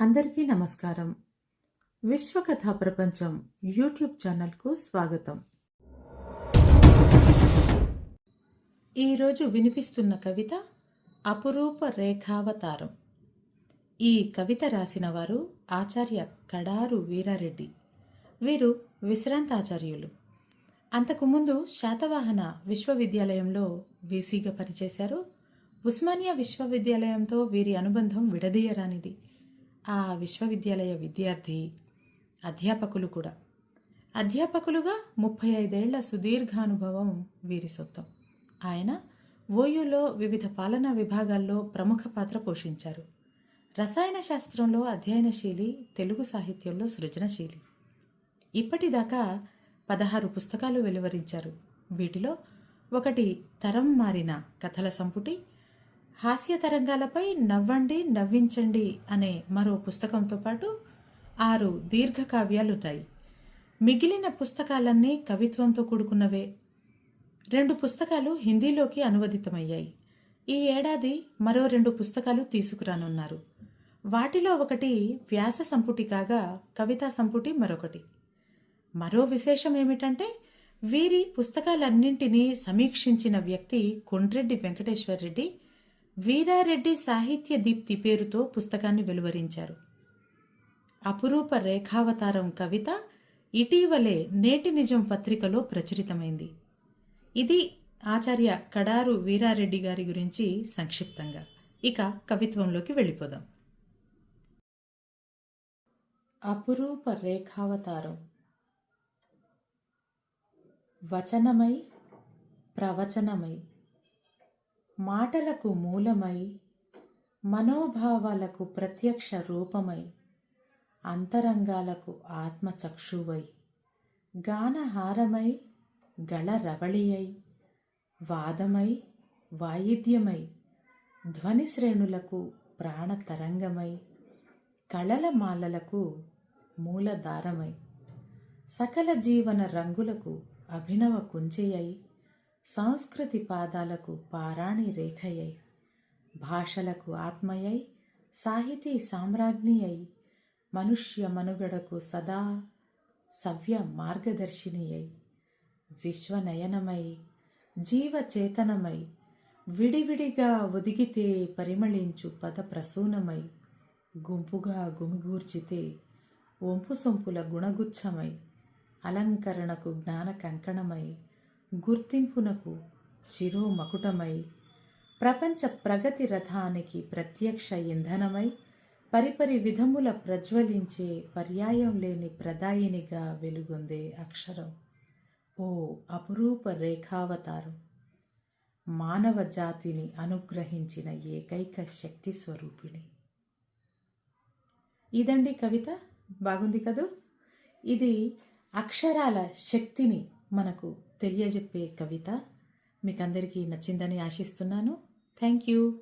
అందరికీ నమస్కారం. విశ్వకథా ప్రపంచం యూట్యూబ్ ఛానల్కు స్వాగతం. ఈరోజు వినిపిస్తున్న కవిత అపురూప రేఖావతారం. ఈ కవిత రాసిన వారు ఆచార్య కడారు వీరారెడ్డి. వీరు విశ్రాంతాచార్యులు. అంతకుముందు శాతవాహన విశ్వవిద్యాలయంలో వీసీగా పనిచేశారు. ఉస్మానియా విశ్వవిద్యాలయంతో వీరి అనుబంధం విడదీయరానిది. ఆ విశ్వవిద్యాలయ విద్యార్థి అధ్యాపకులు కూడా. అధ్యాపకులుగా ముప్పై ఐదేళ్ళ సుదీర్ఘానుభవం వీరి సొంతం. ఆయన ఓయూలో వివిధ పాలనా విభాగాల్లో ప్రముఖ పాత్ర పోషించారు. రసాయన శాస్త్రంలో అధ్యయనశీలి తెలుగు సాహిత్యంలో సృజనశీలి. ఇప్పటిదాకా పదహారు పుస్తకాలు వెలువరించారు. వీటిలో ఒకటి తరం మారిన కథల సంపుటి హాస్య తరంగాలపై నవ్వండి నవ్వించండి అనే మరో పుస్తకంతో పాటు ఆరు దీర్ఘకావ్యాలున్నాయి. మిగిలిన పుస్తకాలన్నీ కవిత్వంతో కూడుకున్నవే. రెండు పుస్తకాలు హిందీలోకి అనువదితమయ్యాయి. ఈ ఏడాది మరో రెండు పుస్తకాలు తీసుకురానున్నారు. వాటిలో ఒకటి వ్యాస సంపుటి కాగా కవితా సంపుటి మరొకటి. మరో విశేషం ఏమిటంటే వీరి పుస్తకాలన్నింటినీ సమీక్షించిన వ్యక్తి కొండ్రెడ్డి వెంకటేశ్వర్ రెడ్డి వీరారెడ్డి సాహిత్య దీప్తి పేరుతో పుస్తకాన్ని వెలువరించారు. అపురూప రేఖావతారం కవిత ఇటీవలే నేటి నిజం పత్రికలో ప్రచురితమైంది. ఇది ఆచార్య కడారు వీరారెడ్డి గారి గురించి సంక్షిప్తంగా. ఇక కవిత్వంలోకి వెళ్ళిపోదాం. అపురూప రేఖావతారం. వచనమై ప్రవచనమై మాటలకు మూలమై మనోభావాలకు ప్రత్యక్ష రూపమై అంతరంగాలకు ఆత్మచక్షువై గానహారమై గళరవళియై వాదమై వాయిద్యమై ధ్వని శ్రేణులకు ప్రాణతరంగమై కళల మాలలకు మూలధారమై సకల జీవన రంగులకు అభినవ కుంచెయై సంస్కృతి పాదాలకు పారాణి రేఖయై భాషలకు ఆత్మయై సాహితీ సామ్రాజ్ఞి అయి మనుష్య మనుగడకు సదా సవ్య మార్గదర్శిని అయి విశ్వనయనమై జీవచేతనమై విడివిడిగా ఒదిగితే పరిమళించు పద ప్రసూనమై గుంపుగా గుమిగూర్చితే ఒంపు సొంపుల గుణగుచ్చమై అలంకరణకు జ్ఞాన కంకణమై గుర్తింపునకు శిరోమకుటమై ప్రపంచ ప్రగతి రథానికి ప్రత్యక్ష ఇంధనమై పరిపరి విధముల ప్రజ్వలించే పర్యాయం లేని ప్రదాయినిగా వెలుగొందే అక్షరం. ఓ అపురూప రేఖావతారం! మానవ జాతిని అనుగ్రహించిన ఏకైక శక్తి స్వరూపిణి. ఇదండి కవిత? బాగుంది కదూ? ఇది అక్షరాల శక్తిని మనకు తెలియజెప్పే కవిత. మీకు అందరికీ నచ్చిందని ఆశిస్తున్నాను. Thank you.